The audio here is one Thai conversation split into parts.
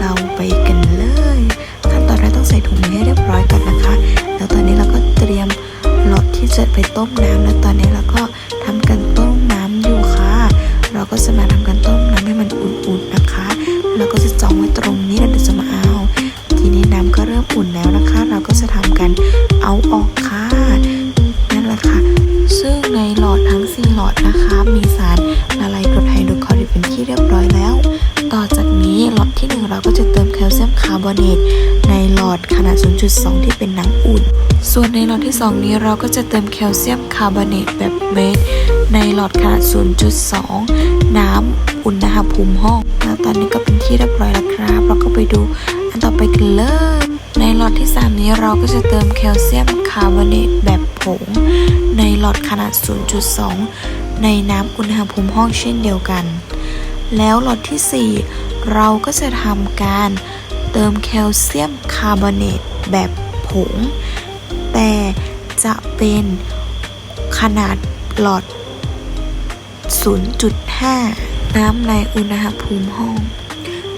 เราไปกันเลย ขั้นตอนแรกต้องใส่ถุงมือให้เรียบร้อยก่อนนะคะ แล้วตอนนี้เราก็เตรียมรถที่จะไปต้มน้ำแล้วตอนนี้เราก็ทำกันต้มน้ำอยู่ค่ะ เราก็จะมาทำกันต้มน้ำให้มันอุ่นๆนะคะ เราก็จะจองไว้ตรงนี้แล้วเดี๋จะมาเอา ทีนี้น้ำก็เริ่มอุ่นแล้วนะคะ เราก็จะทำกันเอาออกค่ะนั่นแหละค่ะ ซึ่งในหลอดทั้ง4หลอดนะคะ มีสารละลายกรดไฮโดรคลอริกเป็นที่เรียบร้อยแล้ว ที่ 1 เราก็จะเติมแคลเซียมคาร์บอเนตในหลอดขนาด 0.2 ที่เป็นน้ำอุ่น ส่วนในหลอดที่ 2 นี้เราก็จะเติมแคลเซียมคาร์บอเนตแบบเม็ดในหลอดขนาด 0.2 น้ำอุณหภูมิห้องแล้วตอนนี้ก็เป็นที่เรียบร้อยแล้วครับ เราก็ไปดูอันต่อไปกันเลยในหลอดที่ 3 นี้เราก็จะเติมแคลเซียมคาร์บอเนตแบบผง ในหลอดขนาด 0.2 ในน้ำอุณหภูมิห้องเช่นเดียวกัน แล้วหลอดที่ 4 เราก็จะทำการเติมแคลเซียมคาร์บอเนตแบบผง แต่จะเป็นขนาดหลอด 0.5 น้ำในอุณหภูมิห้อง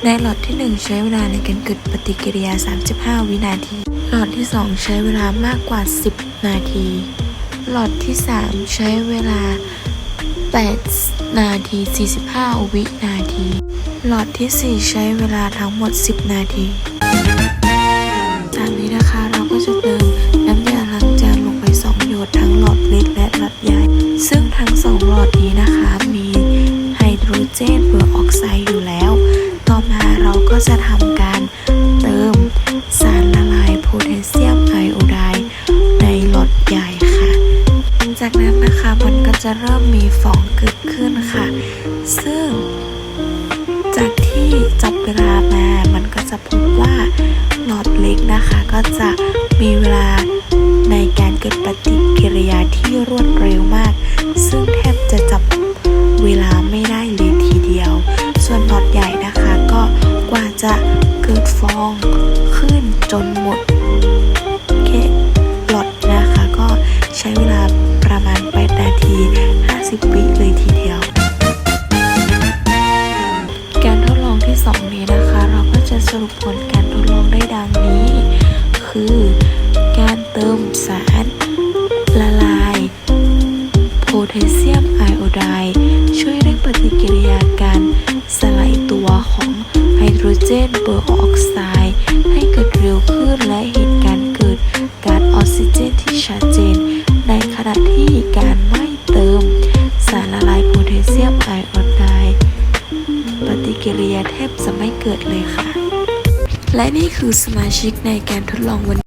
ในหลอดที่ 1 ใช้เวลาในการเกิดปฏิกิริยา 35 วินาที หลอดที่ 2 ใช้เวลามากกว่า 10 นาที หลอดที่ 3 ใช้เวลา8 นาที 45 วินาที หลอดที่ 4 ใช้เวลาทั้งหมด 10 นาที จากนี้นะคะเราก็จะเติมน้ำยาล้างจานลงไป 2 หยดทั้งหลอดเล็กและหลอดใหญ่ ซึ่งทั้ง 2 หลอดนี้นะคะมีไฮโดรเจนเปอร์ออกไซด์อยู่แล้ว ต่อมาเราก็จะทำการเติมสารละลายโพแทสเซียมไอโอไดในหลอดใหญ่ค่ะ จากนั้นนะคะมันก็ จะเริ่มมีฟองเกิดขึ้นค่ะ ซึ่ง จากที่จับเวลามามันก็จะพบว่าหลอดเล็กนะคะ ก็จะมีเวลาในการเกิดปฏิกิริยาที่รวดเร็วมาก ซึ่งแทบจะจับเวลาไม่ได้เลยทีเดียว ส่วนหลอดใหญ่นะคะก็กว่าจะเกิดฟองขึ้นจนหมด ประมาณ8นาที 50 วิเลยทีเดียว การทดลองที่ 2 นี้นะคะ เราก็จะสรุปผลการทดลองได้ดังนี้ คือการเติมสารละลายโพแทสเซียมไอโอไดด์ช่วยเร่งปฏิกิริยาการสลายตัวของไฮโดรเจนเปอร์ออกไซด์ให้เกิด เลยค่ะ และนี่คือสมาชิกในการทดลองวัน